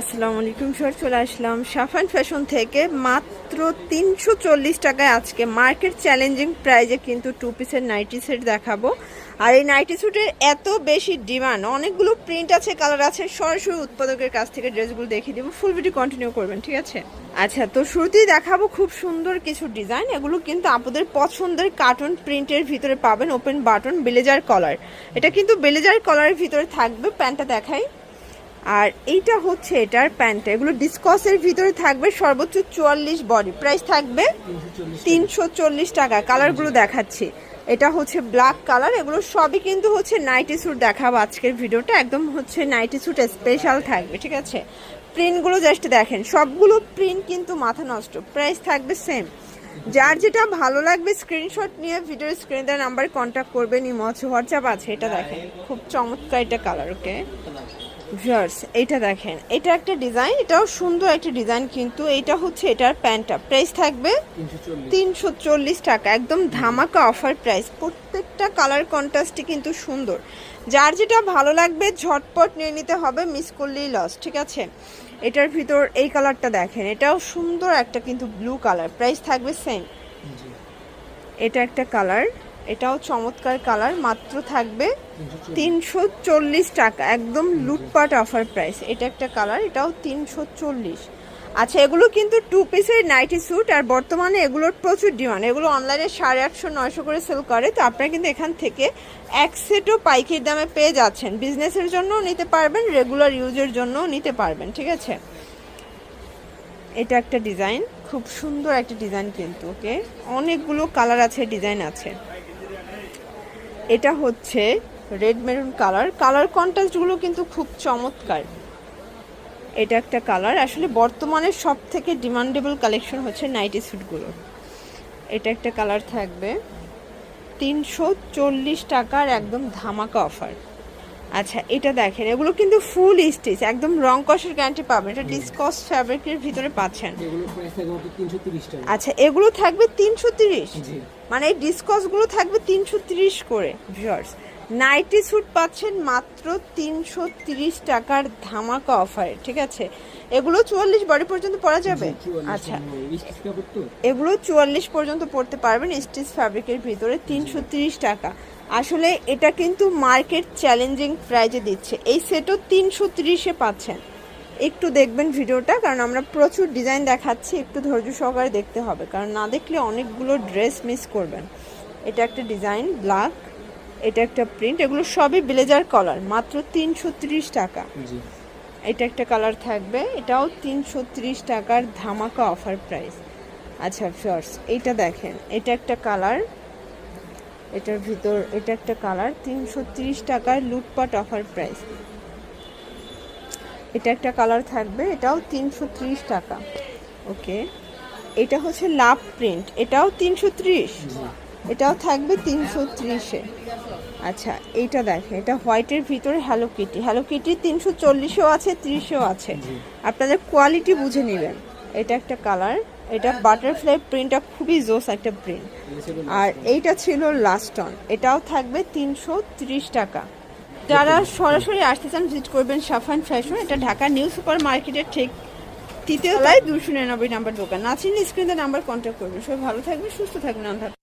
আসসালামু আলাইকুম স্যার, চলে আসলাম সাফান ফ্যাশন থেকে মাত্র তিনশো চল্লিশ টাকায় আজকে মার্কেট চ্যালেঞ্জিং প্রাইজে কিন্তু টু পিসের নাইটি সেট দেখাবো। আর এই নাইটি স্যুটের এত বেশি ডিমান্ড, অনেকগুলো প্রিন্ট আছে কালার আছে, সরাসরি উৎপাদকের কাছ থেকে ড্রেসগুলো দেখিয়ে দেবো। ফুল ভিডিও কন্টিনিউ করবেন, ঠিক আছে? আচ্ছা তো শুরুতেই দেখাবো খুব সুন্দর কিছু ডিজাইন এগুলো কিন্তু আপনাদের পছন্দের কার্টুন প্রিন্টের ভিতরে পাবেন ওপেন বাটন বেলেজার কলার এটা কিন্তু বেলেজার কলারের ভিতরে থাকবে, প্যান্টটা দেখাই। আর এইটা হচ্ছে এটার প্যান্টটা। এগুলো ডিসকসের ভিতরে থাকবে সর্বোচ্চ চুয়াল্লিশ বডি। প্রাইস থাকবে তিনশো চল্লিশ টাকা। কালারগুলো দেখাচ্ছি। এটা হচ্ছে ব্ল্যাক কালার এগুলো সবই কিন্তু হচ্ছে নাইটি স্যুট দেখাবো আজকের ভিডিওটা। একদম হচ্ছে নাইটি স্যুট স্পেশাল থাকবে, ঠিক আছে? প্রিন্টগুলো জাস্ট দেখেন। সবগুলো প্রিন্ট কিন্তু মাথা নষ্ট। প্রাইস থাকবে সেম যার যেটা ভালো লাগবে স্ক্রিনশট নিয়ে ভিডিওর স্ক্রিনে দেওয়া নাম্বারে কন্ট্যাক্ট করবেন। ইমচ হোয়াটসঅ্যাপ আছে, এটা দেখেন। খুব চমৎকার এটা কালার ওকে ভিউয়ার্স এটা দেখেন। এটা একটা ডিজাইন এটাও সুন্দর একটা ডিজাইন কিন্তু এটা হচ্ছে এটার প্যান্টটা। প্রাইস থাকবে তিনশো চল্লিশ। টাকা একদম ধামাকা অফার প্রাইস। প্রত্যেকটা কালার কন্ট্রাস্টই কিন্তু সুন্দর। যার যেটা ভালো লাগবে ঝটপট নিয়ে নিতে হবে মিস করলেই লস ঠিক আছে? এটার ভিতর এই কালারটা দেখেন এটাও সুন্দর একটা কিন্তু ব্লু কালার প্রাইস থাকবে সেম এটা একটা কালার। এটাও চমৎকার কালার, মাত্র থাকবে তিনশো চল্লিশ টাকা, একদম লুটপাট অফার প্রাইস এটা একটা কালার, এটাও তিনশো চল্লিশ। আচ্ছা এগুলো কিন্তু টু পিসের নাইটি স্যুট আর বর্তমানে এগুলোর প্রচুর ডিমান্ড এগুলো অনলাইনে সাড়ে আটশো, নয়শো করে সেল করে, তো আপনারা কিন্তু এখান থেকে এক সেটও পাইকারি দামে পেয়ে যাচ্ছেন। বিজনেসের জন্যও নিতে পারবেন রেগুলার ইউজের জন্যও নিতে পারবেন, ঠিক আছে? এটা একটা ডিজাইন খুব সুন্দর একটা ডিজাইন কিন্তু ওকে অনেকগুলো কালার আছে ডিজাইন আছে। এটা হচ্ছে রেড মেরুন কালার কালার কন্ট্রাস্টগুলো কিন্তু খুব চমৎকার। এটা একটা কালার আসলে বর্তমানে সব থেকে ডিমান্ডেবল কালেকশন হচ্ছে নাইটি স্যুটগুলো এটা একটা কালার থাকবে। তিনশো চল্লিশ টাকার একদম ধামাকা অফার আচ্ছা এটা দেখেন এগুলো কিন্তু ফুল স্টিচ একদম রং কষের গ্যারান্টি পাবেন। এটা ডিসকস ফ্যাব্রিকের ভিতরে পাচ্ছেন। আচ্ছা এগুলো থাকবে তিনশো তিরিশ? জি। মানে এই ডিসকসগুলো থাকবে তিনশো তিরিশ করে ভিউয়ার্স নাইটি স্যুট পাচ্ছেন মাত্র তিনশো তিরিশ টাকার ধামাকা অফারে ঠিক আছে? এগুলো চুয়াল্লিশ বডি পর্যন্ত পরা যাবে? আচ্ছা। এগুলো চুয়াল্লিশ পর্যন্ত পড়তে পারবেন স্টিচ ফ্যাব্রিকের ভিতরে তিনশো তিরিশ টাকা। আসলে এটা কিন্তু মার্কেট চ্যালেঞ্জিং প্রাইজে দিচ্ছে। এই সেটও তিনশো তিরিশে পাচ্ছেন। একটু দেখবেন ভিডিওটা কারণ আমরা প্রচুর ডিজাইন দেখাচ্ছি একটু ধৈর্য সহকারে দেখতে হবে কারণ না দেখলে অনেকগুলো ড্রেস মিস করবেন। এটা একটা ডিজাইন ব্ল্যাক। এটা একটা প্রিন্ট এগুলো সবই ব্লেজার কলার মাত্র তিনশো তিরিশ টাকা। এটা একটা কালার থাকবে এটাও তিনশো ত্রিশ টাকার ধামাকা অফার প্রাইস আচ্ছা ফার্স এইটা দেখেন এটা একটা কালার এটার ভিতর এটা একটা কালার তিনশো ত্রিশ টাকার লুটপাট অফার প্রাইস এটা একটা কালার থাকবে এটাও তিনশো ত্রিশ টাকা। ওকে এটা হচ্ছে লাভ প্রিন্ট এটাও তিনশো ত্রিশ। এটাও থাকবে তিনশো ত্রিশে। আচ্ছা এইটা দেখেন এটা হোয়াইটের ভিতরে হ্যালো কিটি হ্যালো কিটি তিনশো চল্লিশেও আছে ত্রিশেও আছে। আপনাদের কোয়ালিটি বুঝে নেবেন। এটা একটা কালার এটা বাটারফ্লাই প্রিন্টটা খুবই জোস একটা প্রিন্ট আর এইটা ছিল লাস্ট অন এটাও থাকবে তিনশো ত্রিশ টাকা। যারা সরাসরি আসতে চান ভিজিট করবেন সাফান ফ্যাশন এটা ঢাকা নিউ সুপার মার্কেটের ঠিক তৃতীয় তলায় দুশো নিরানব্বই নাম্বার দোকান। নাচিন স্ক্রিনে নাম্বার কন্ট্যাক্ট করবেন। সবাই ভালো থাকবেন সুস্থ থাকবেন।